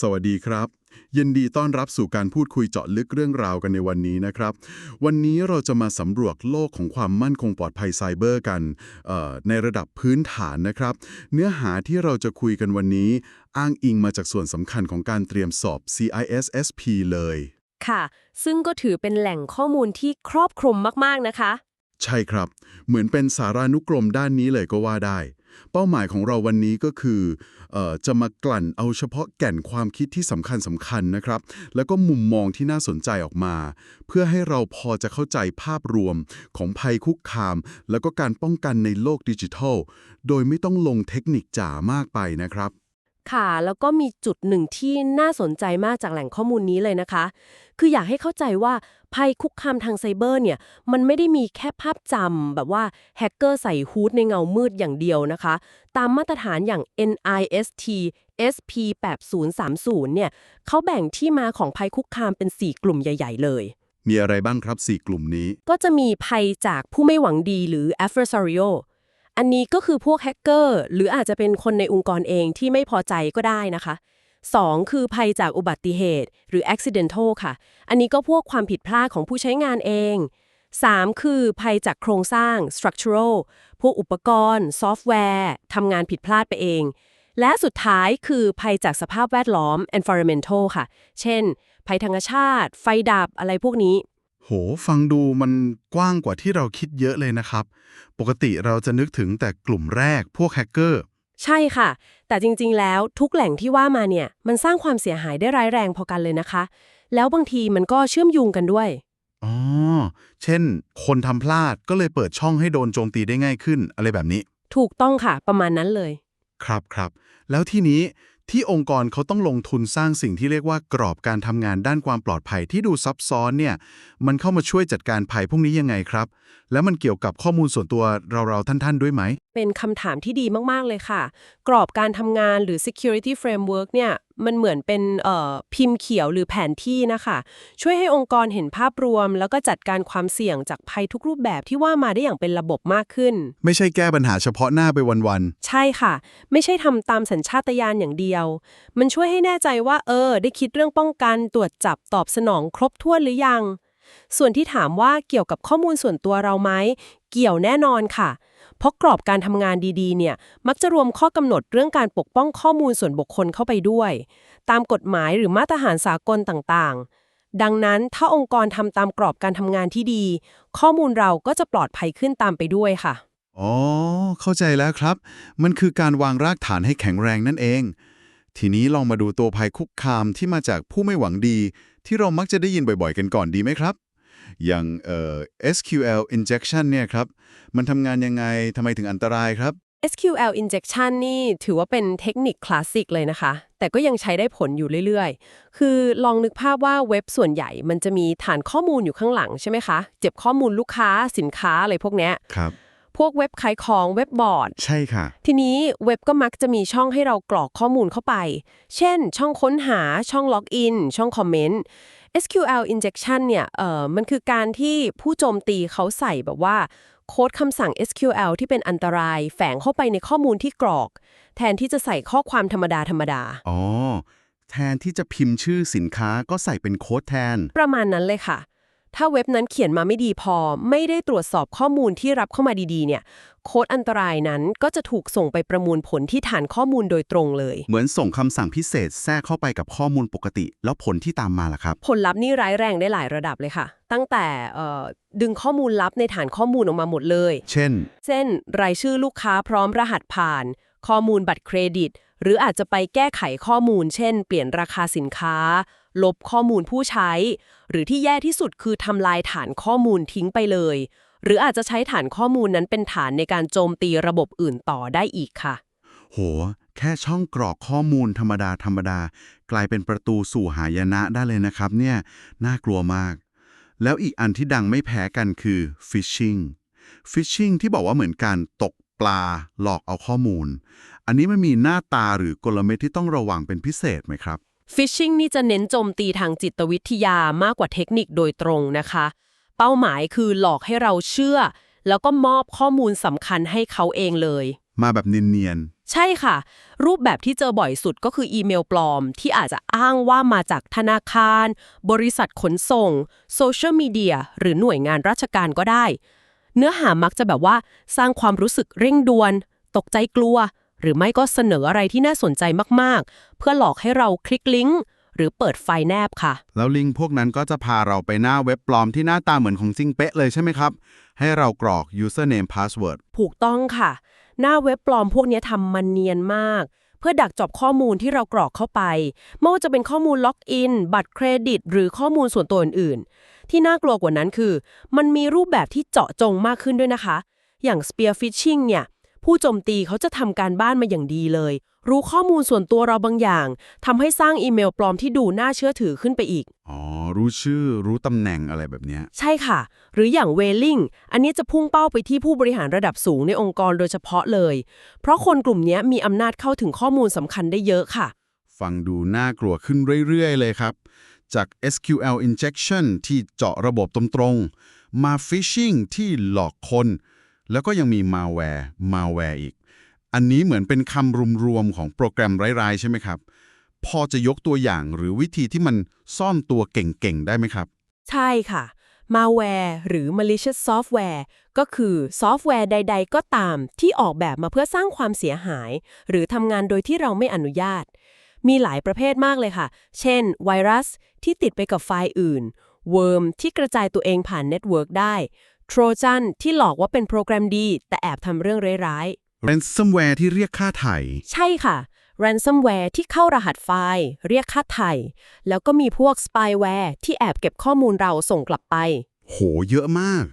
สวัสดีครับ ยินดีต้อนรับสู่การพูดคุยเจาะลึกเรื่องราวกันในวันนี้นะครับ วันนี้เราจะมาสำรวจโลกของความมั่นคงปลอดภัยไซเบอร์กันเอ่อในระดับพื้นฐานนะครับ เนื้อหาที่เราจะคุยกันวันนี้ อ้างอิงมาจากส่วนสำคัญของการเตรียมสอบ CISSP เลย ค่ะ ซึ่งก็ถือเป็นแหล่งข้อมูลที่ครอบคลุมมากๆนะคะ ใช่ครับ เหมือนเป็นสารานุกรมด้านนี้เลยก็ว่าได้ เป้าหมายของเราวันนี้ก็คือออจะมากลั่นเอาเฉพาะแก่นความคิดที่สำคัญสำคัญนะครับ แล้วก็มุมมองที่น่าสนใจออกมา เพื่อให้เราพอจะเข้าใจภาพรวมของภัยคุกคาม แล้วก็การป้องกันในโลกดิจิทัล โดยไม่ต้องลงเทคนิคจ๋ามากไปนะครับ ค่ะ แล้วก็มีจุดหนึ่งที่น่าสนใจมากจากแหล่งข้อมูลนี้เลยนะคะ คืออยากให้เข้าใจว่าภัยคุกคามทางไซเบอร์เนี่ย มันไม่ได้มีแค่ภาพจำแบบว่าแฮกเกอร์ใส่ฮูดในเงามืดอย่างเดียวนะคะ ตามมาตรฐานอย่าง NIST SP 8030เนี่ยเขาแบ่งที่มาของภัยคุกคามเป็น 4 กลุ่มใหญ่ ๆ เลย มีอะไรบ้างครับ 4 กลุ่มนี้ ก็จะมีภัยจากผู้ไม่หวังดีหรือ adversarial อันนี้ก็คือพวกแฮกเกอร์หรืออาจจะเป็นคนในองค์กรเองที่ไม่พอใจก็ได้นะคะ 2. คือภัยจากอุบัติเหตุ หรือ accidental ค่ะ อันนี้ก็พวกความผิดพลาดของผู้ใช้งานเอง 3. คือภัยจากโครงสร้าง structural พวกอุปกรณ์ ซอฟต์แวร์ทำงานผิดพลาดไปเอง และสุดท้ายคือภัยจากสภาพแวดล้อม environmental ค่ะ เช่น ภัยธรรมชาติ ไฟดับอะไรพวกนี้ โห ฟังดูมันกว้างกว่าที่เราคิดเยอะเลยนะครับ ปกติเราจะนึกถึงแต่กลุ่มแรกพวกแฮกเกอร์ ใช่ค่ะ แต่จริงๆ แล้วทุกแหล่งที่ว่ามาเนี่ย มันสร้างความเสียหายได้ร้ายแรงพอกันเลยนะคะ แล้วบางทีมันก็เชื่อมโยงกันด้วย อ๋อ เช่น คนทำพลาดก็เลยเปิดช่องให้โดนโจมตีได้ง่ายขึ้น อะไรแบบนี้ ถูกต้องค่ะ ประมาณนั้นเลย ครับครับ แล้วที่นี้ ที่องค์กรเขาต้องลงทุนสร้างสิ่งที่เรียกว่ากรอบการทำงานด้านความปลอดภัยที่ดูซับซ้อนเนี่ย มันเข้ามาช่วยจัดการภัยพวกนี้ยังไงครับ แล้วมันเกี่ยวกับข้อมูลส่วนตัวเราๆท่านๆ ด้วยไหม เป็นคำถามที่ดีมากๆเลยค่ะ กรอบการทำงานหรือ security framework เนี่ย มันเหมือนเป็นเอ่อพิมพ์เขียวหรือแผนที่นะคะ ช่วยให้องค์กรเห็นภาพรวม แล้วก็จัดการความเสี่ยงจากภัยทุกรูปแบบที่ว่ามาได้อย่างเป็นระบบมากขึ้น ไม่ใช่แก้ปัญหาเฉพาะหน้าไปวันใช่ค่ะ ไม่ใช่ทำตามสัญชาตญาณอย่างเดียว มันช่วยให้แน่ใจว่า เออ ได้คิดเรื่องป้องกันตรวจจับตอบสนองครบถ้วนหรือยัง ส่วนที่ถามว่าเกี่ยวกับข้อมูลส่วนตัวเราไหมเกี่ยวแน่นอนค่ะ เพราะกรอบการทำงานดีๆเนี่ยมักจะรวมข้อกำหนดเรื่องการปกป้องข้อมูลส่วนบุคคลเข้าไปด้วย ตามกฎหมายหรือมาตรฐานสากลต่างๆ ดังนั้นถ้าองค์กรทำตามกรอบการทำงานที่ดี ข้อมูลเราก็จะปลอดภัยขึ้นตามไปด้วยค่ะ อ๋อ เข้าใจแล้วครับ มันคือการวางรากฐานให้แข็งแรงนั่นเอง ทีนี้ลองมาดูตัวภัยคุกคามที่มาจากผู้ไม่หวังดี ที่เรามักจะได้ยินบ่อยๆ กันก่อนดีไหมครับ อย่างเอ่อ SQL injection เนี่ยครับ มันทำงานยังไงทำไมถึงอันตรายครับ SQL injection นี่ถือว่าเป็นเทคนิคคลาสสิกเลยนะคะ แต่ก็ยังใช้ได้ผลอยู่เรื่อยๆ คือลองนึกภาพว่าเว็บส่วนใหญ่มันจะมีฐานข้อมูลอยู่ข้างหลังใช่ไหมคะ เจ็บข้อมูลลูกค้าสินค้าอะไรพวกเนี้ยครับ พวกเว็บขายของเว็บบอร์ด ใช่ค่ะ ทีนี้เว็บก็มักจะมีช่องให้เรากรอกข้อมูลเข้าไป เช่น ช่องค้นหาช่องล็อกอินช่องคอมเมนต์ SQL injection เนี่ยเอ่อมันคือการที่ผู้โจมตีเขาใส่แบบว่า โค้ดคำสั่ง SQL ที่เป็นอันตรายแฝงเข้าไปในข้อมูลที่กรอก แทนที่จะใส่ข้อความธรรมดาธรรมดาอ๋อแทนที่จะพิมพ์ชื่อสินค้าก็ใส่เป็นโค้ดแทน ประมาณนั้นเลยค่ะ ถ้าเว็บนั้นเขียนมาไม่ดีพอ ไม่ได้ตรวจสอบข้อมูลที่รับเข้ามาดีๆ เนี่ย โค้ดอันตรายนั้นก็จะถูกส่งไปประมวลผลที่ฐานข้อมูลโดยตรงเลย เหมือนส่งคำสั่งพิเศษแทรกเข้าไปกับข้อมูลปกติ แล้วผลที่ตามมาล่ะครับ ผลลัพธ์นี่ร้ายแรงได้หลายระดับเลยค่ะ ตั้งแต่เอ่อดึงข้อมูลลับในฐานข้อมูลออกมาหมดเลย เช่น เช่น รายชื่อลูกค้าพร้อมรหัสผ่าน ข้อมูลบัตรเครดิต หรืออาจจะไปแก้ไขข้อมูล เช่น เปลี่ยนราคาสินค้า ลบข้อมูลผู้ใช้ หรือที่แย่ที่สุดคือทำลายฐานข้อมูลทิ้งไปเลย หรืออาจจะใช้ฐานข้อมูลนั้นเป็นฐานในการโจมตีระบบอื่นต่อได้อีกค่ะ โห แค่ช่องกรอกข้อมูลธรรมดาธรรมดา กลายเป็นประตูสู่หายนะได้เลยนะครับเนี่ยน่ากลัวมาก แล้วอีกอันที่ดังไม่แพ้กันคือ phishing phishing ที่บอกว่าเหมือนการตกปลาหลอกเอาข้อมูล อันนี้มันมีหน้าตาหรือกลเม็ดที่ต้องระวังเป็นพิเศษไหมครับ Phishing นี่จะเน้นโจมตีทางจิตวิทยามากกว่าเทคนิคโดยตรงนะคะ เป้าหมายคือหลอกให้เราเชื่อ แล้วก็มอบข้อมูลสำคัญให้เขาเองเลย มาแบบเนียนใช่ค่ะ รูปแบบที่เจอบ่อยสุดก็คืออีเมลปลอม ที่อาจจะอ้างว่ามาจากธนาคาร บริษัทขนส่งโซเชียลมีเดียหรือหน่วยงานราชการก็ได้ เนื้อหามักจะแบบว่า สร้างความรู้สึกเร่งด่วน ตกใจกลัว หรือไม่ก็เสนออะไรที่น่าสนใจมากๆ เพื่อหลอกให้เราคลิกลิงก์หรือเปิดไฟล์แนบค่ะ แล้วลิงก์พวกนั้นก็จะพาเราไปหน้าเว็บปลอมที่หน้าตาเหมือนของจริงเป๊ะเลยใช่ไหมครับ ให้เรากรอก username password ถูกต้องค่ะ หน้าเว็บปลอมพวกนี้ทำมันเนียนมาก เพื่อดักจับข้อมูลที่เรากรอกเข้าไปไม่ว่าจะเป็นข้อมูลล็อกอินบัตรเครดิต หรือข้อมูลส่วนตัวอื่นๆ ที่น่ากลัวกว่านั้นคือ มันมีรูปแบบที่เจาะจงมากขึ้นด้วยนะคะ อย่าง spear phishing เนี่ย ผู้โจมตีเขาจะทำการบ้านมาอย่างดีเลย รู้ข้อมูลส่วนตัวเราบางอย่างทำให้สร้างอีเมลปลอมที่ดูน่าเชื่อถือขึ้นไปอีก อ๋อ รู้ชื่อ รู้ตำแหน่งอะไรแบบเนี้ย ใช่ค่ะ หรืออย่างเวลิงอันนี้จะพุ่งเป้าไปที่ผู้บริหารระดับสูงในองค์กรโดยเฉพาะเลย เพราะคนกลุ่มนี้มีอำนาจเข้าถึงข้อมูลสำคัญได้เยอะค่ะ ฟังดูน่ากลัวขึ้นเรื่อยๆ เลยครับ จาก SQL injection ที่เจาะระบบตรงๆมา phishing ที่หลอกคน แล้วก็ยังมี malware malware อีก อันนี้เหมือนเป็นคำรวมๆของโปรแกรมร้ายๆ ใช่ไหมครับ พอจะยกตัวอย่างหรือวิธีที่มันซ่อนตัวเก่งๆ ได้ไหมครับ ใช่ค่ะ malware หรือ malicious software ก็คือซอฟต์แวร์ใด ๆ ก็ตามที่ออกแบบมาเพื่อสร้างความเสียหาย หรือทำงานโดยที่เราไม่อนุญาต มีหลายประเภทมากเลยค่ะ เช่น ไวรัสที่ติดไปกับไฟล์อื่น worm ที่กระจายตัวเองผ่านเน็ตเวิร์กได้ trojan ที่หลอกว่าเป็นโปรแกรมดี แต่แอบทำเรื่องร้ายๆ ransomware ที่เรียกค่าไถ่ใช่ค่ะ ransomware ที่เข้ารหัสไฟล์ เรียกค่าไถ่แล้วก็มีพวก spyware ที่แอบเก็บข้อมูลเราส่งกลับไป โห เยอะมาก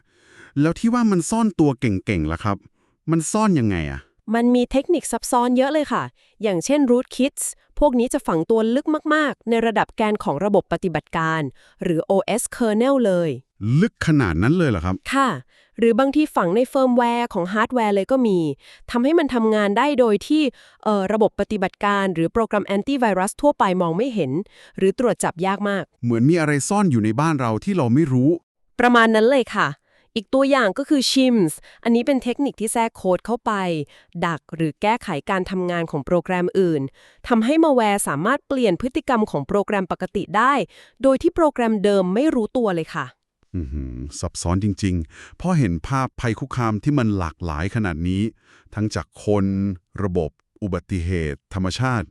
แล้วที่ว่ามันซ่อนตัวเก่งๆล่ะครับ มันซ่อนยังไงอะ มันมีเทคนิคซับซ้อนเยอะเลยค่ะ อย่างเช่น rootkits พวกนี้จะฝังตัวลึกมาก ๆ ในระดับแกนของระบบปฏิบัติการ หรือ OS kernel เลย ลึกขนาดนั้นเลยเหรอครับ ค่ะ หรือบางทีฝังในเฟิร์มแวร์ของฮาร์ดแวร์เลยก็มี ทำให้มันทำงานได้โดยที่เอ่อระบบปฏิบัติการ หรือโปรแกรมแอนตี้ไวรัสทั่วไปมองไม่เห็น หรือตรวจจับยากมาก เหมือนมีอะไรซ่อนอยู่ในบ้านเราที่เราไม่รู้ ประมาณนั้นเลยค่ะ อีกตัวอย่างก็คือ Shims อันนี้เป็นเทคนิคที่แทรกโค้ดเข้าไป ดักหรือแก้ไขการทำงานของโปรแกรมอื่นทำให้มาแวร์สามารถเปลี่ยนพฤติกรรมของโปรแกรมปกติได้ โดยที่โปรแกรมเดิมไม่รู้ตัวเลยค่ะซับซ้อนจริงๆ พอเห็นภาพภัยคุกคามที่มันหลากหลายขนาดนี้ ทั้งจากคน ระบบ อุบัติเหตุ ธรรมชาติ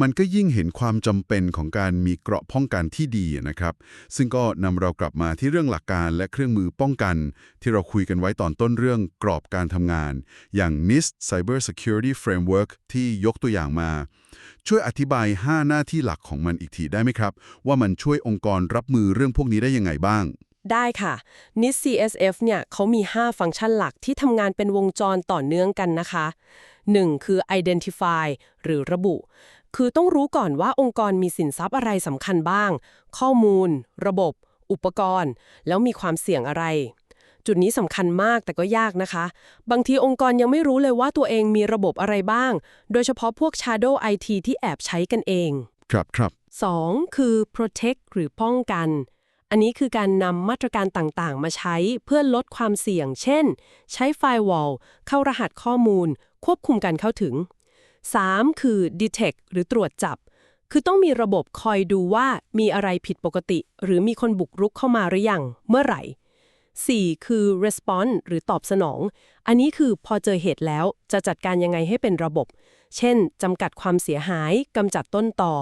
มันก็ยิ่งเห็นความจำเป็นของการมีเกราะป้องกันที่ดีนะครับ ซึ่งก็นำเรากลับมาที่เรื่องหลักการและเครื่องมือป้องกัน ที่เราคุยกันไว้ตอนต้นเรื่องกรอบการทำงาน อย่าง NIST Cyber Security Framework ที่ยกตัวอย่างมา ช่วยอธิบาย 5 หน้าที่หลักของมันอีกทีได้ไหมครับ ว่ามันช่วยองค์กรรับมือเรื่องพวกนี้ได้ยังไงบ้างได้ค่ะ NIST CSF เนี่ยเขามี 5 ฟังก์ชันหลักที่ทำงานเป็นวงจรต่อเนื่องกันนะคะ 1. คือ identify หรือระบุ คือต้องรู้ก่อนว่าองค์กรมีสินทรัพย์อะไรสำคัญบ้าง ข้อมูล ระบบ อุปกรณ์ แล้วมีความเสี่ยงอะไร จุดนี้สำคัญมากแต่ก็ยากนะคะ บางทีองค์กรยังไม่รู้เลยว่าตัวเองมีระบบอะไรบ้าง โดยเฉพาะพวก Shadow IT ที่แอบใช้กันเอง ครับครับ 2. คือ protect หรือป้องกัน อันนี้คือการนำมาตรการต่างๆ มาใช้เพื่อลดความเสี่ยง เช่น ใช้ firewall เข้ารหัสข้อมูล ควบคุมการเข้าถึง 3. คือ detect หรือตรวจจับ คือต้องมีระบบคอยดูว่ามีอะไรผิดปกติ หรือมีคนบุกรุกเข้ามาหรือยัง เมื่อไหร่ 4. คือ response หรือตอบสนอง อันนี้คือพอเจอเหตุแล้วจะจัดการยังไงให้เป็นระบบ เช่นจำกัดความเสียหายกำจัดต้นต่อ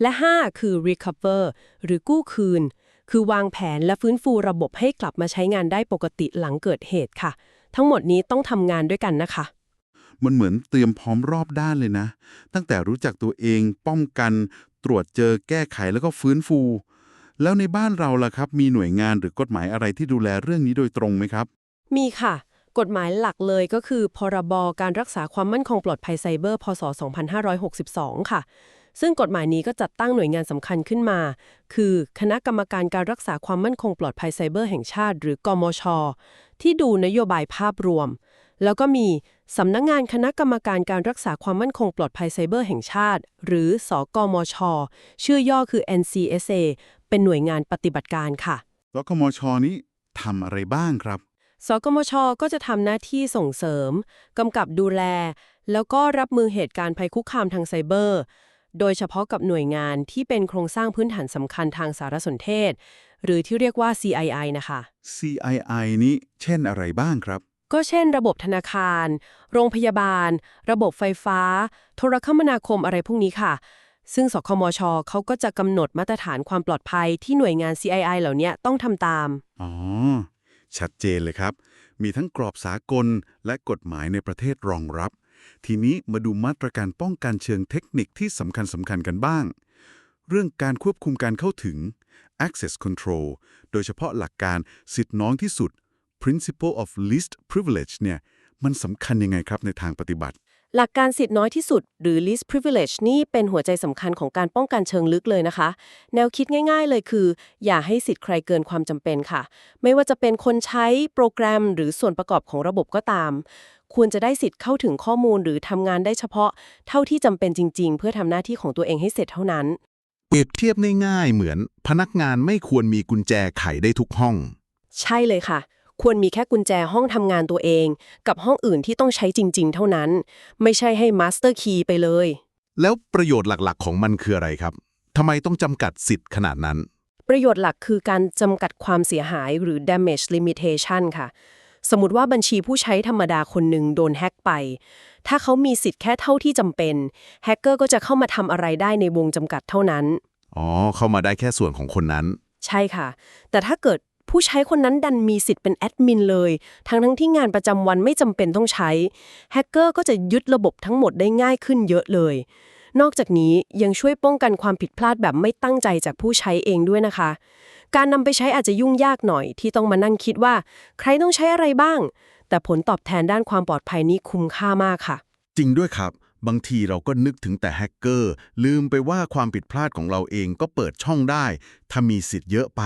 และ 5 คือ recover หรือกู้คืน คือวางแผนและฟื้นฟูระบบให้กลับมาใช้งานได้ปกติหลังเกิดเหตุค่ะ ทั้งหมดนี้ต้องทำงานด้วยกันนะคะ มันเหมือนเตรียมพร้อมรอบด้านเลยนะ ตั้งแต่รู้จักตัวเอง ป้องกัน ตรวจเจอแก้ไขแล้วก็ฟื้นฟู แล้วในบ้านเราล่ะครับ มีหน่วยงานหรือกฎหมายอะไรที่ดูแลเรื่องนี้โดยตรงไหมครับ มีค่ะ กฎหมายหลักเลยก็คือ พรบการรักษาความมั่นคงปลอดภัยไซเบอร์ พศ 2562 ค่ะซึ่งกฎหมายนี้ก็จัดตั้งหน่วยงานสำคัญขึ้นมา คือคณะกรรมการการรักษาความมั่นคงปลอดภัยไซเบอร์แห่งชาติ หรือกมช ที่ดูนโยบายภาพรวม แล้วก็มีสำนักงงานคณะกรรมการการรักษาความมั่นคงปลอดภัยไซเบอร์แห่งชาติ หรือสกมช ชื่อย่อคือ NCSA เป็นหน่วยงานปฏิบัติการค่ะสกมชนี้ทำอะไรบ้างครับสกมช ก็จะทำหน้าที่ส่งเสริมกำกับดูแล แล้วก็รับมือเหตุการณ์ภัยคุกคามทางไซเบอร์ โดยเฉพาะกับหน่วยงานที่เป็นโครงสร้างพื้นฐานสำคัญทางสารสนเทศ หรือที่เรียกว่า CII นะคะ CII นี้เช่นอะไรบ้างครับ ก็เช่น ระบบธนาคาร โรงพยาบาล ระบบไฟฟ้า โทรคมนาคมอะไรพวกนี้ค่ะ ซึ่งสคมชเขาก็จะกำหนดมาตรฐานความปลอดภัยที่หน่วยงาน CII เหล่านี้ต้องทำตาม อ๋อ ชัดเจนเลยครับ มีทั้งกรอบสากลและกฎหมายในประเทศรองรับ ทีนี้มาดูมาตรการป้องกันเชิงเทคนิคที่สำคัญสำคัญกันบ้าง เรื่องการควบคุมการเข้าถึง access control โดยเฉพาะหลักการสิทธิน้อยที่สุด principle of least privilege เนี่ยมันสำคัญยังไงครับในทางปฏิบัติ หลักการสิทธิ์น้อยที่สุด หรือ least privilege นี่เป็นหัวใจสำคัญของการป้องกันเชิงลึกเลยนะคะ แนวคิดง่ายๆเลยคือ อย่าให้สิทธิ์ใครเกินความจำเป็นค่ะ ไม่ว่าจะเป็นคนใช้โปรแกรม หรือส่วนประกอบของระบบก็ตาม ควรจะได้สิทธิ์เข้าถึงข้อมูลหรือทำงานได้เฉพาะ เท่าที่จำเป็นจริง ๆ เพื่อทำหน้าที่ของตัวเองให้เสร็จเท่านั้น เปรียบเทียบง่ายๆเหมือน พนักงานไม่ควรมีกุญแจไขได้ทุกห้อง ใช่เลยค่ะ ควรมีแค่กุญแจห้องทำงานตัวเอง กับห้องอื่นที่ต้องใช้จริง ๆ เท่านั้น ไม่ใช่ให้ master key ไปเลย แล้วประโยชน์หลักๆ ของมันคืออะไรครับทำไมต้องจำกัดสิทธิ์ขนาดนั้น ประโยชน์หลักคือการจำกัดความเสียหายหรือ damage limitation ค่ะ สมมติว่าบัญชีผู้ใช้ธรรมดาคนหนึ่งโดนแฮ็กไป ถ้าเขามีสิทธิ์แค่เท่าที่จำเป็น แฮกเกอร์ก็จะเข้ามาทำอะไรได้ในวงจำกัดเท่านั้น อ๋อ เข้ามาได้แค่ส่วนของคนนั้น ใช่ค่ะ แต่ถ้าเกิด ผู้ใช้คนนั้นดันมีสิทธิ์เป็นแอดมินเลย ทั้งทั้งที่งานประจำวันไม่จำเป็นต้องใช้ แฮกเกอร์ก็จะยึดระบบทั้งหมดได้ง่ายขึ้นเยอะเลย นอกจากนี้ยังช่วยป้องกันความผิดพลาดแบบไม่ตั้งใจจากผู้ใช้เองด้วยนะคะ การนำไปใช้อาจจะยุ่งยากหน่อยที่ต้องมานั่งคิดว่า ใครต้องใช้อะไรบ้าง แต่ผลตอบแทนด้านความปลอดภัยนี้คุ้มค่ามากค่ะ จริงด้วยครับบางทีเราก็นึกถึงแต่แฮกเกอร์ ลืมไปว่าความผิดพลาดของเราเองก็เปิดช่องได้ ถ้ามีสิทธิ์เยอะไป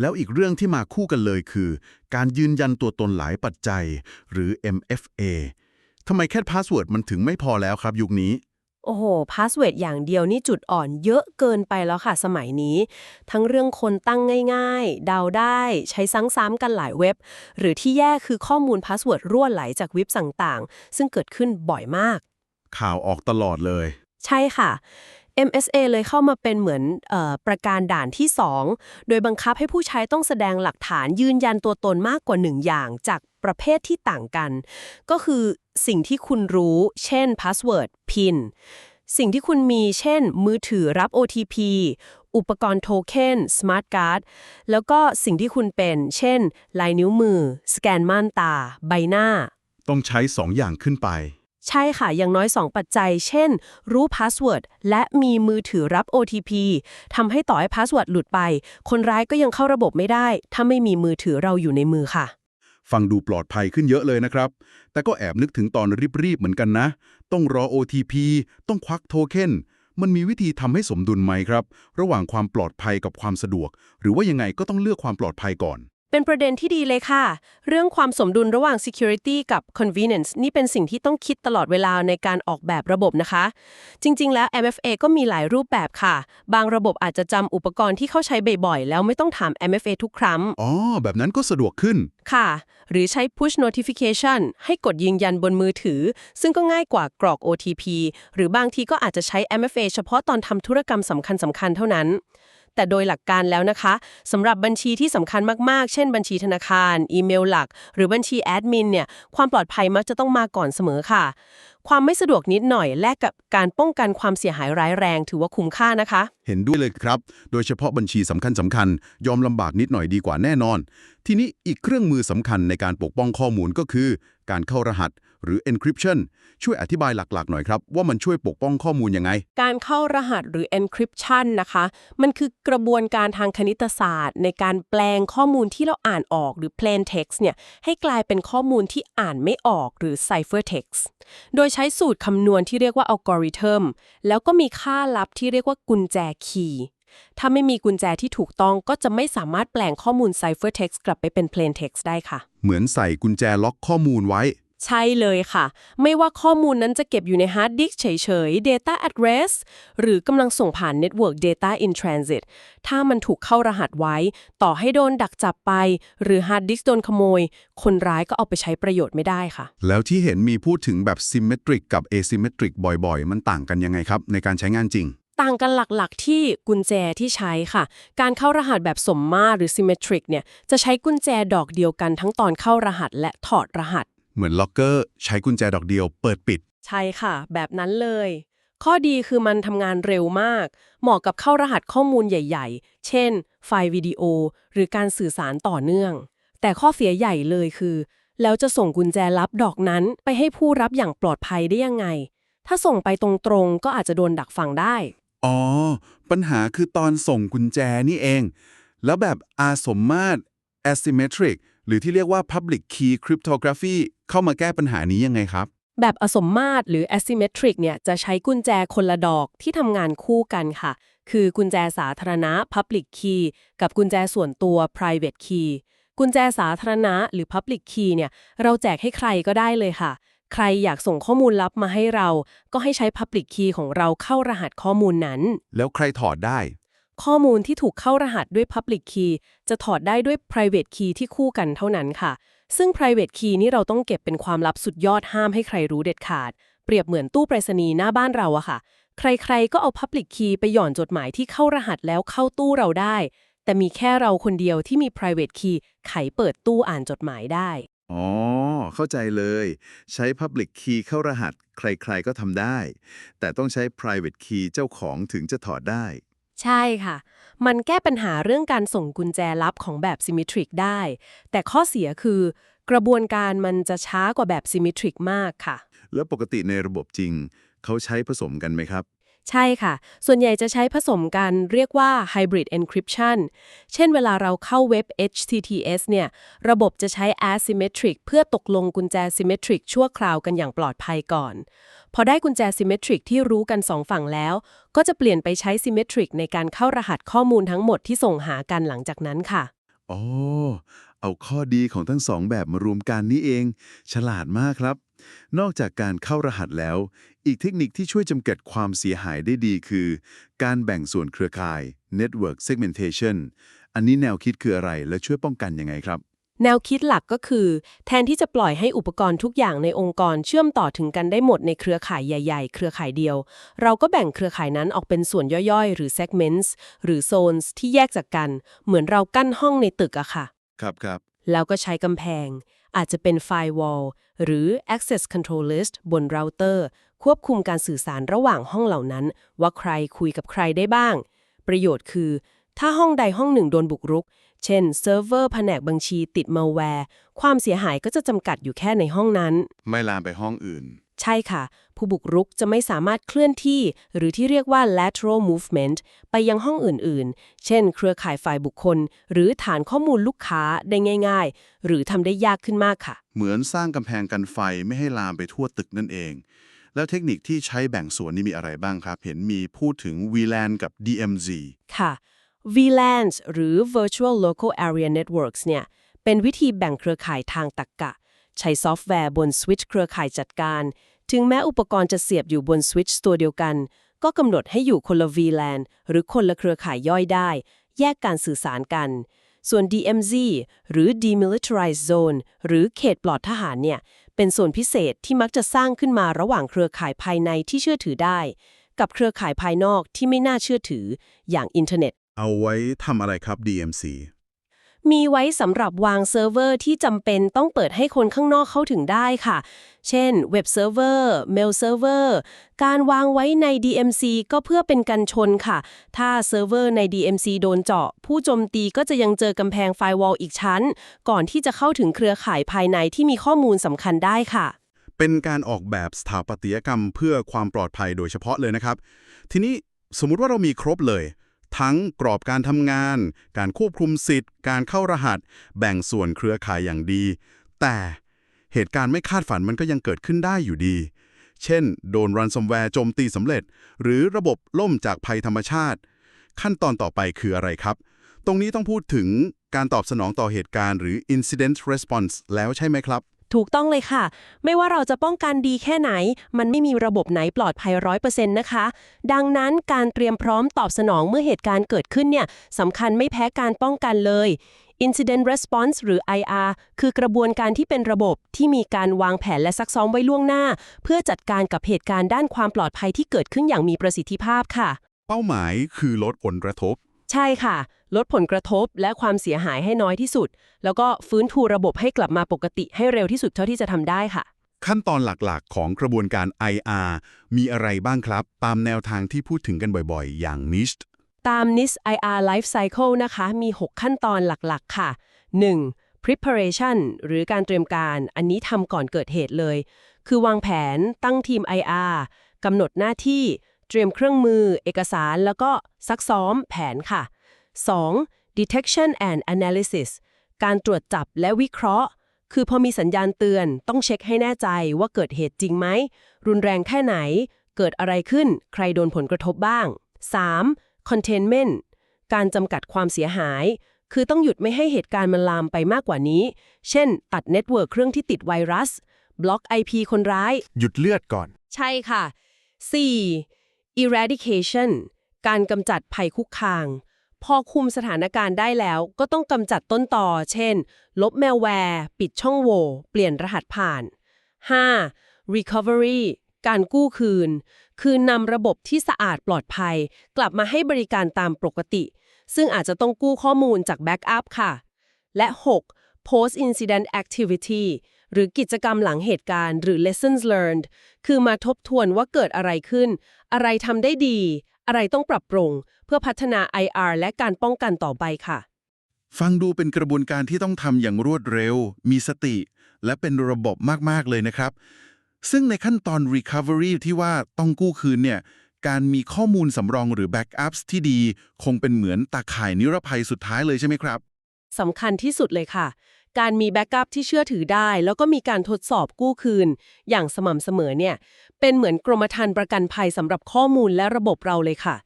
แล้วอีกเรื่องที่มาคู่กันเลยคือ การยืนยันตัวตนหลายปัจจัย หรือ MFA ทำไมแค่พาสเวิร์ดมันถึงไม่พอแล้วครับยุคนี้ โอ้โห พาสเวิร์ดอย่างเดียวนี่จุดอ่อนเยอะเกินไปแล้วค่ะสมัยนี้ ทั้งเรื่องคนตั้งง่ายๆ เดาได้ใช้ซ้ำๆกันหลายเว็บ หรือที่แย่คือข้อมูลพาสเวิร์ดรั่วไหลจากเว็บต่างๆ ซึ่งเกิดขึ้นบ่อยมาก ข่าวออกตลอดเลย ใช่ค่ะ MSA เลยเข้ามาเป็นเหมือนอประการด่านที่ 2 โดยบังคับให้ผู้ใช้ต้องแสดงหลักฐานยืนยันตัวตนมากกว่า 1 อย่างจากประเภทที่ต่างกัน ก็คือสิ่งที่คุณรู้ เช่น password PIN สิ่งที่คุณมีเช่น มือถือรับ OTP อุปกรณ์โทเค็น Smart Card แล้วก็สิ่งที่คุณเป็น เช่น ลายนิ้วมือ สแกนม่านตา ใบหน้า ต้องใช้สองอย่างขึ้นไป ใช่ค่ะ อย่างน้อย 2 ปัจจัย เช่น รู้พาสเวิร์ดและมีมือถือรับ OTP ทำให้ต่อให้พาสเวิร์ดหลุดไป คนร้ายก็ยังเข้าระบบไม่ได้ ถ้าไม่มีมือถือเราอยู่ในมือค่ะ ฟังดูปลอดภัยขึ้นเยอะเลยนะครับ แต่ก็แอบนึกถึงตอนรีบๆเหมือนกันนะ ต้องรอ OTP ต้องควักโทเค็นมันมีวิธีทำให้สมดุลไหมครับ ระหว่างความปลอดภัยกับความสะดวก หรือว่ายังไงก็ต้องเลือกความปลอดภัยก่อน เป็นประเด็นที่ดีเลยค่ะ เรื่องความสมดุลระหว่าง security กับ convenience นี่เป็นสิ่งที่ต้องคิดตลอดเวลาในการออกแบบระบบนะคะ จริง ๆ แล้ว MFA ก็มีหลายรูปแบบค่ะ บางระบบอาจจะจำอุปกรณ์ที่เข้าใช้บ่อยๆ แล้วไม่ต้องถาม MFA ทุกครั้ง อ๋อ แบบนั้นก็สะดวกขึ้น ค่ะ หรือใช้ push notification ให้กดยืนยันบนมือถือ ซึ่งก็ง่ายกว่ากรอก OTP หรือบางทีก็อาจจะใช้ MFA เฉพาะตอนทำธุรกรรมสำคัญสำคัญๆเท่านั้น แต่โดยหลักการแล้วนะคะสำหรับบัญชีที่สำคัญมากๆ เช่นบัญชีธนาคาร อีเมลหลัก หรือบัญชีแอดมินเนี่ยความปลอดภัยมักจะต้องมาก่อนเสมอค่ะ ความไม่สะดวกนิดหน่อยแลกกับการป้องกันความเสียหายร้ายแรง ถือว่าคุ้มค่านะคะ เห็นด้วยเลยครับ โดยเฉพาะบัญชีสำคัญสำคัญๆยอมลำบากนิดหน่อยดีกว่าแน่นอน ทีนี้อีกเครื่องมือสำคัญในการปกป้องข้อมูลก็คือ การเข้ารหัส หรือ encryption ช่วยอธิบายหลักๆ หน่อยครับ ว่ามันช่วยปกป้องข้อมูลยังไง การเข้ารหัสหรือ encryption นะคะ มันคือกระบวนการทางคณิตศาสตร์ ในการแปลงข้อมูลที่เราอ่านออกหรือ plain text เนี่ยให้กลายเป็นข้อมูลที่อ่านไม่ออกหรือ cipher text โดยใช้สูตรคำนวณที่เรียกว่า algorithm แล้วก็มีค่าลับที่เรียกว่ากุญแจคีย์ถ้าไม่มีกุญแจที่ถูกต้องก็จะไม่สามารถแปลงข้อมูล cipher text กลับไปเป็น plain text ได้ค่ะ เหมือนใส่กุญแจล็อกข้อมูลไว้ ใช่เลยค่ะ ไม่ว่าข้อมูลนั้นจะเก็บอยู่ในฮาร์ดดิสก์เฉยๆ data address หรือกำลังส่งผ่าน Network Data in Transit ถ้ามันถูกเข้ารหัสไว้ ต่อให้โดนดักจับไป หรือฮาร์ดดิสก์โดนขโมย คนร้ายก็เอาไปใช้ประโยชน์ไม่ได้ค่ะ แล้วที่เห็นมีพูดถึงแบบ symmetric กับ asymmetric บ่อยๆ มันต่างกันยังไงครับ ในการใช้งานจริงต่างกันหลักๆ ที่กุญแจที่ใช้ค่ะ การเข้ารหัสแบบสมมาตรหรือ symmetric เนี่ย จะใช้กุญแจดอกเดียวกันทั้งตอนเข้ารหัสและถอดรหัส เหมือนล็อกเกอร์ใช้กุญแจดอกเดียวเปิดปิด ใช่ค่ะ แบบนั้นเลย ข้อดีคือมันทำงานเร็วมาก เหมาะกับเข้ารหัสข้อมูลใหญ่ ๆ เช่น ไฟล์วิดีโอ หรือการสื่อสารต่อเนื่อง แต่ข้อเสียใหญ่เลยคือ แล้วจะส่งกุญแจลับดอกนั้นไปให้ผู้รับอย่างปลอดภัยได้ยังไง ถ้าส่งไปตรงๆ ก็อาจจะโดนดักฟังได้ อ๋อ ปัญหาคือตอนส่งกุญแจนี่เอง แล้วแบบอาสมมาตร asymmetric หรือที่เรียกว่า public key cryptography เข้ามาแก้ปัญหานี้ยังไงครับ แบบอสมมาตรหรือ asymmetric เนี่ยจะใช้กุญแจคนละดอกที่ทำงานคู่กันค่ะ คือกุญแจสาธารณะ public key กับกุญแจส่วนตัว private key กุญแจสาธารณะหรือ public key เนี่ยเราแจกให้ใครก็ได้เลยค่ะ ใครอยากส่งข้อมูลลับมาให้เรา ก็ให้ใช้ public key ของเราเข้ารหัสข้อมูลนั้น แล้วใครถอดได้ ข้อมูลที่ถูกเข้ารหัสด้วย Public Key จะถอดได้ด้วย Private Key ที่คู่กันเท่านั้นค่ะ ซึ่ง Private Key นี่เราต้องเก็บเป็นความลับสุดยอดห้ามให้ใครรู้เด็ดขาด เปรียบเหมือนตู้ไปรษณีย์หน้าบ้านเราอะค่ะ ใครๆก็เอา Public Key ไปหย่อนจดหมายที่เข้ารหัสแล้วเข้าตู้เราได้ แต่มีแค่เราคนเดียวที่มี Private Key ไขเปิดตู้อ่านจดหมายได้ อ๋อ เข้าใจเลย ใช้ Public Key เข้ารหัส ใครๆก็ทำได้ แต่ต้องใช้ Private Key เจ้าของถึงจะถอดได้ ใช่ค่ะ มันแก้ปัญหาเรื่องการส่งกุญแจลับของแบบ Symmetric ได้ แต่ข้อเสียคือกระบวนการมันจะช้ากว่าแบบ Symmetric มากค่ะ แล้วปกติในระบบจริง เขาใช้ผสมกันไหมครับ ใช่ค่ะ ส่วนใหญ่จะใช้ผสมกันเรียกว่า Hybrid Encryption เช่นเวลาเราเข้าเว็บ HTTPS เนี่ย ระบบจะใช้ Asymmetric เพื่อตกลงกุญแจ Symmetric ชั่วคราวกันอย่างปลอดภัยก่อน พอได้กุญแจ Symmetric ที่รู้กันสองฝั่งแล้ว ก็จะเปลี่ยนไปใช้ Symmetric ในการเข้ารหัสข้อมูลทั้งหมดที่ส่งหากันหลังจากนั้นค่ะ อ๋อ เอาข้อดีของทั้งสองแบบมารวมกันนี่เอง ฉลาดมากครับ นอกจากการเข้ารหัสแล้ว อีกเทคนิคที่ช่วยจำกัดความเสียหายได้ดีคือ การแบ่งส่วนเครือข่าย Network Segmentation อันนี้แนวคิดคืออะไรและช่วยป้องกันยังไงครับ แนวคิดหลักก็คือ แทนที่จะปล่อยให้อุปกรณ์ทุกอย่างในองค์กรเชื่อมต่อถึงกันได้หมดในเครือข่ายใหญ่ ๆ เครือข่ายเดียว เราก็แบ่งเครือข่ายนั้นออกเป็นส่วนย่อยๆ หรือ segments หรือ zones ที่แยกจากกัน เหมือนเรากั้นห้องในตึกอะค่ะ ครับครับแล้วก็ใช้กำแพง อาจจะเป็น firewall หรือ access control list บนเราเตอร์ ควบคุมการสื่อสารระหว่างห้องเหล่านั้น ว่าใครคุยกับใครได้บ้าง ประโยชน์คือ ถ้าห้องใดห้องหนึ่งโดนบุกรุก เช่นเซิร์ฟเวอร์แผนกบัญชีติดมาแวร์ ความเสียหายก็จะจำกัดอยู่แค่ในห้องนั้น ไม่ลามไปห้องอื่น ใช่ค่ะ ผู้บุกรุกจะไม่สามารถเคลื่อนที่ หรือที่เรียกว่า lateral movement ไปยังห้องอื่นๆ เช่น เครือข่ายฝ่ายบุคคล หรือฐานข้อมูลลูกค้าได้ง่าย ๆ หรือทำได้ยากขึ้นมากค่ะ เหมือนสร้างกำแพงกันไฟไม่ให้ลามไปทั่วตึกนั่นเอง แล้วเทคนิคที่ใช้แบ่งส่วนนี้มีอะไรบ้างครับ เห็นมีพูดถึง VLAN กับ DMZ ค่ะ VLANs หรือ Virtual Local Area Networks เนี่ยเป็นวิธีแบ่งเครือข่ายทางตรรกะ ใช้ซอฟต์แวร์บนสวิตช์เครือข่ายจัดการ ถึงแม้อุปกรณ์จะเสียบอยู่บนสวิตช์ตัวเดียวกัน ก็กำหนดให้อยู่คนละ VLAN หรือคนละเครือข่ายย่อยได้ แยกการสื่อสารกัน ส่วน DMZ หรือ Demilitarized Zone หรือเขตปลอดทหารเนี่ย เป็นส่วนพิเศษที่มักจะสร้างขึ้นมาระหว่างเครือข่ายภายในที่เชื่อถือได้ กับเครือข่ายภายนอกที่ไม่น่าเชื่อถือ อย่างอินเทอร์เน็ต เอาไว้ทำอะไรครับ DMC มีไว้สำหรับวางเซิร์ฟเวอร์ที่จำเป็นต้องเปิดให้คนข้างนอกเข้าถึงได้ค่ะ เช่นเว็บเซิร์ฟเวอร์เมลเซิร์ฟเวอร์การวางไว้ใน DMC ก็เพื่อเป็นกันชนค่ะ ถ้าเซิร์ฟเวอร์ใน DMC โดนเจาะ ผู้โจมตีก็จะยังเจอกำแพงไฟวอลอีกชั้น ก่อนที่จะเข้าถึงเครือข่ายภายในที่มีข้อมูลสำคัญได้ค่ะ เป็นการออกแบบสถาปัตยกรรมเพื่อความปลอดภัยโดยเฉพาะเลยนะครับ ทีนี้สมมุติว่าเรามีครบเลย ทั้งกรอบการทำงาน การควบคุมสิทธิ์ การเข้ารหัส แบ่งส่วนเครือข่ายอย่างดี แต่เหตุการณ์ไม่คาดฝันมันก็ยังเกิดขึ้นได้อยู่ดี เช่น โดนรันซัมแวร์โจมตีสำเร็จ หรือระบบล่มจากภัยธรรมชาติ ขั้นตอนต่อไปคืออะไรครับ ตรงนี้ต้องพูดถึงการตอบสนองต่อเหตุการณ์หรือ incident response แล้วใช่ไหมครับ ถูกต้องเลยค่ะ ไม่ว่าเราจะป้องกันดีแค่ไหน มันไม่มีระบบไหนปลอดภัยร้อยเปอร์เซ็นต์นะคะ ดังนั้นการเตรียมพร้อมตอบสนองเมื่อเหตุการณ์เกิดขึ้นเนี่ยสำคัญไม่แพ้การป้องกันเลย Incident Response หรือ IR คือกระบวนการที่เป็นระบบที่มีการวางแผนและซักซ้อมไว้ล่วงหน้า เพื่อจัดการกับเหตุการณ์ด้านความปลอดภัยที่เกิดขึ้นอย่างมีประสิทธิภาพค่ะ เป้าหมายคือลดผลกระทบ ใช่ค่ะ ลดผลกระทบและความเสียหายให้น้อยที่สุด แล้วก็ฟื้นฟูระบบให้กลับมาปกติให้เร็วที่สุดเท่าที่จะทำได้ค่ะ ขั้นตอนหลักๆ ของกระบวนการ IR มีอะไรบ้างครับ ตามแนวทางที่พูดถึงกันบ่อยๆ อย่าง NIST ตาม NIS IR Life Cycle นะคะ มี 6 ขั้นตอนหลักๆ ค่ะ 1. preparation หรือการเตรียมการ อันนี้ทำก่อนเกิดเหตุเลย คือวางแผน ตั้งทีม IR กำหนดหน้าที่ เตรียมเครื่องมือ เอกสาร แล้วก็ซักซ้อมแผนค่ะ 2. detection and analysis การตรวจจับและวิเคราะห์ คือพอมีสัญญาณเตือนต้องเช็คให้แน่ใจว่าเกิดเหตุจริงไหม รุนแรงแค่ไหน เกิดอะไรขึ้น ใครโดนผลกระทบบ้าง 3. containment การจำกัดความเสียหาย คือต้องหยุดไม่ให้เหตุการณ์มันลามไปมากกว่านี้ เช่น ตัดเน็ตเวิร์กเครื่องที่ติดไวรัส บล็อก IP คนร้าย หยุดเลือดก่อน ใช่ค่ะ 4. Eradication การกำจัดภัยคุกคางพอคุมสถานการณ์ได้แล้วก็ต้องกำจัดต้นต่อ เช่น ลบแมลแวร์ ปิดช่องโหว่เปลี่ยนรหัสผ่าน 5. recovery การกู้คืน คือนำระบบที่สะอาดปลอดภัย กลับมาให้บริการตามปกติ ซึ่งอาจจะต้องกู้ข้อมูลจากแบ็กอัพค่ะ และ 6. post incident activity หรือกิจกรรมหลังเหตุการณ์หรือ lessons learned คือมาทบทวนว่าเกิดอะไรขึ้น อะไรทำได้ดี อะไรต้องปรับปรุง เพื่อพัฒนา IR และการป้องกันต่อไปค่ะ ฟังดูเป็นกระบวนการที่ต้องทำอย่างรวดเร็ว มีสติ และเป็นระบบมาก ๆ เลยนะครับ ซึ่งในขั้นตอน recovery ที่ว่าต้องกู้คืนเนี่ยการมีข้อมูลสำรองหรือ backups ที่ดี คงเป็นเหมือนตาข่ายนิรภัยสุดท้ายเลยใช่ไหมครับสำคัญที่สุดเลยค่ะ การมีแบ็กอัพที่เชื่อถือได้ แล้วก็มีการทดสอบกู้คืน อย่างสม่ำเสมอเนี่ยเป็นเหมือนกรมธรรม์ประกันภัยสำหรับข้อมูลและระบบเราเลยค่ะ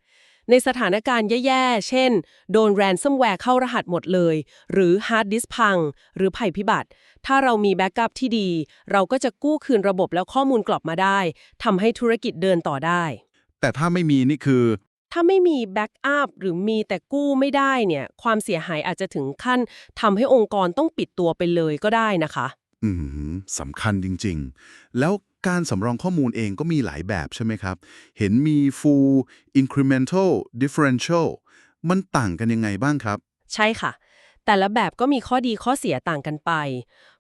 ในสถานการณ์แย่ๆ เช่น โดนแรนซัมแวร์เข้ารหัสหมดเลย หรือฮาร์ดดิสก์พัง หรือภัยพิบัติ ถ้าเรามีแบ็กอัพที่ดี เราก็จะกู้คืนระบบแล้วข้อมูลกลับมาได้ทำให้ธุรกิจเดินต่อได้ แต่ถ้าไม่มีนี่คือ ถ้าไม่มีแบ็กอัพหรือมีแต่กู้ไม่ได้เนี่ย ความเสียหายอาจจะถึงขั้นทำให้องค์กรต้องปิดตัวไปเลยก็ได้นะคะ อืมสำคัญจริง ๆ แล้วการสำรองข้อมูลเองก็มีหลายแบบใช่ไหมครับ เห็นมี full incremental differential มันต่างกันยังไงบ้างครับ ใช่ค่ะ แต่ละแบบก็มีข้อดีข้อเสียต่างกันไป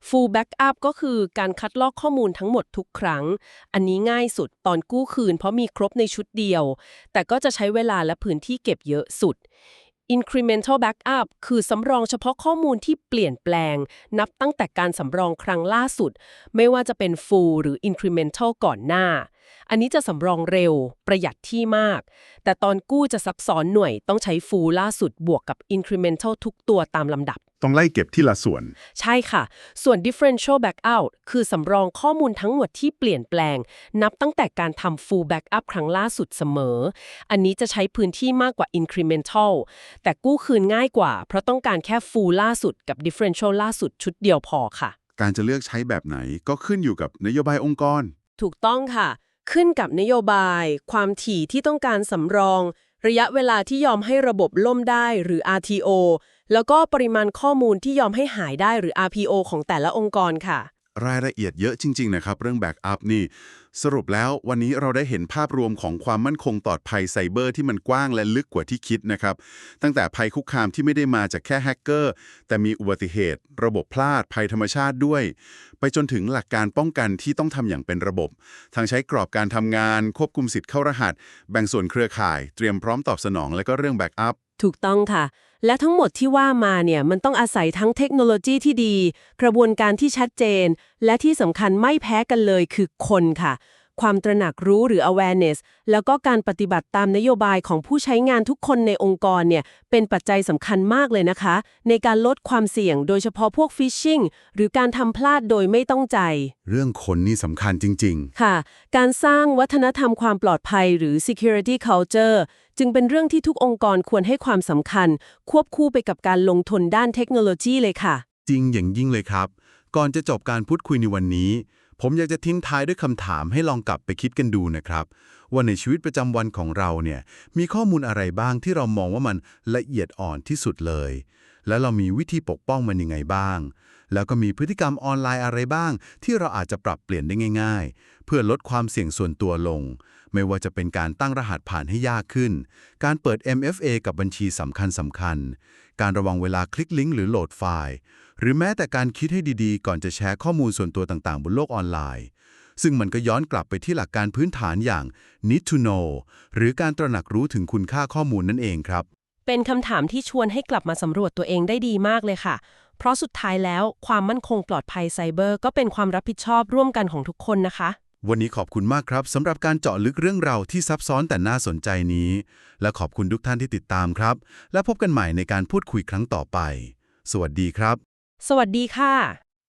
Full Backup ก็คือการคัดลอกข้อมูลทั้งหมดทุกครั้ง อันนี้ง่ายสุดตอนกู้คืนเพราะมีครบในชุดเดียว แต่ก็จะใช้เวลาและพื้นที่เก็บเยอะสุด Incremental Backup คือสำรองเฉพาะข้อมูลที่เปลี่ยนแปลง นับตั้งแต่การสำรองครั้งล่าสุด ไม่ว่าจะเป็น Full หรือ Incremental ก่อนหน้า อันนี้จะสำรองเร็ว ประหยัดที่มาก แต่ตอนกู้จะซับซ้อนหน่วยต้องใช้ Full ล่าสุดบวกกับ Incremental ทุกตัวตามลำดับ ต้องไล่เก็บที่ละส่วน ใช่ค่ะ ส่วน differential backout คือสำรองข้อมูลทั้งหมดที่เปลี่ยนแปลง นับตั้งแต่การทำ full backup ครั้งล่าสุดเสมอ อันนี้จะใช้พื้นที่มากกว่า incremental แต่กู้คืนง่ายกว่า เพราะต้องการแค่ full ล่าสุดกับ differential ล่าสุดชุดเดียวพอค่ะ การจะเลือกใช้แบบไหนก็ขึ้นอยู่กับนโยบายองค์กร ถูกต้องค่ะ ขึ้นกับนโยบาย ความถี่ที่ต้องการสำรอง ระยะเวลาที่ยอมให้ระบบล่มได้หรือ RTO แล้วก็ปริมาณข้อมูลที่ยอมให้หายได้หรือ RPO ของแต่ละองค์กรค่ะ รายละเอียดเยอะจริง ๆ นะครับ เรื่องแบ็กอัพนี่ สรุปแล้ววันนี้เราได้เห็นภาพรวมของความมั่นคงปลอดภัยไซเบอร์ที่มันกว้างและลึกกว่าที่คิดนะครับ ตั้งแต่ภัยคุกคามที่ไม่ได้มาจากแค่แฮกเกอร์ แต่มีอุบัติเหตุ ระบบพลาด ภัยธรรมชาติด้วย ไปจนถึงหลักการป้องกันที่ต้องทำอย่างเป็นระบบ ทั้งใช้กรอบการทำงาน ควบคุมสิทธิ์เข้ารหัส แบ่งส่วนเครือข่าย เตรียมพร้อมตอบสนอง และก็เรื่องแบ็กอัพ ถูกต้องค่ะ และทั้งหมดที่ว่ามาเนี่ยมันต้องอาศัยทั้งเทคโนโลยีที่ดี กระบวนการที่ชัดเจน และที่สำคัญไม่แพ้กันเลยคือคนค่ะ ความตระหนักรู้หรือ awareness แล้วก็การปฏิบัติตามนโยบายของผู้ใช้งานทุกคนในองค์กรเนี่ยเป็นปัจจัยสำคัญมากเลยนะคะ ในการลดความเสี่ยงโดยเฉพาะพวก phishing หรือการทำพลาดโดยไม่ต้องใจ เรื่องคนนี่สำคัญจริงค่ะ การสร้างวัฒนธรรมความปลอดภัยหรือ security culture จึงเป็นเรื่องที่ทุกองค์กรควรให้ความสำคัญ ควบคู่ไปกับการลงทุนด้านเทคโนโลยีเลยค่ะ จริงอย่างยิ่งเลยครับ ก่อนจะจบการพูดคุยในวันนี้ ผมอยากจะทิ้งท้ายด้วยคำถามให้ลองกลับไปคิดกันดูนะครับ ว่าในชีวิตประจำวันของเราเนี่ยมีข้อมูลอะไรบ้างที่เรามองว่ามันละเอียดอ่อนที่สุดเลย และเรามีวิธีปกป้องมันยังไงบ้าง แล้วก็มีพฤติกรรมออนไลน์อะไรบ้าง ที่เราอาจจะปรับเปลี่ยนได้ง่าย ๆ เพื่อลดความเสี่ยงส่วนตัวลง ไม่ว่าจะเป็นการตั้งรหัสผ่านให้ยากขึ้น การเปิด MFA กับบัญชีสำคัญสำคัญ การระวังเวลาคลิกลิงก์หรือโหลดไฟล์ หรือแม้แต่การคิดให้ดีๆ ก่อนจะแชร์ข้อมูลส่วนตัวต่างๆ บนโลกออนไลน์ ซึ่งมันก็ย้อนกลับไปที่หลักการพื้นฐานอย่าง need to know หรือการตระหนักรู้ถึงคุณค่าข้อมูลนั่นเองครับ เป็นคำถามที่ชวนให้กลับมาสำรวจตัวเองได้ดีมากเลยค่ะเพราะสุดท้ายแล้วความมั่นคงปลอดภัยไซเบอร์ก็เป็นความรับผิดชอบร่วมกันของทุกคนนะคะ วันนี้ขอบคุณมากครับสำหรับการเจาะลึกเรื่องราวที่ซับซ้อนแต่น่าสนใจนี้ และขอบคุณทุกท่านที่ติดตามครับ และพบกันใหม่ในการพูดคุยครั้งต่อไป สวัสดีครับ สวัสดีค่ะ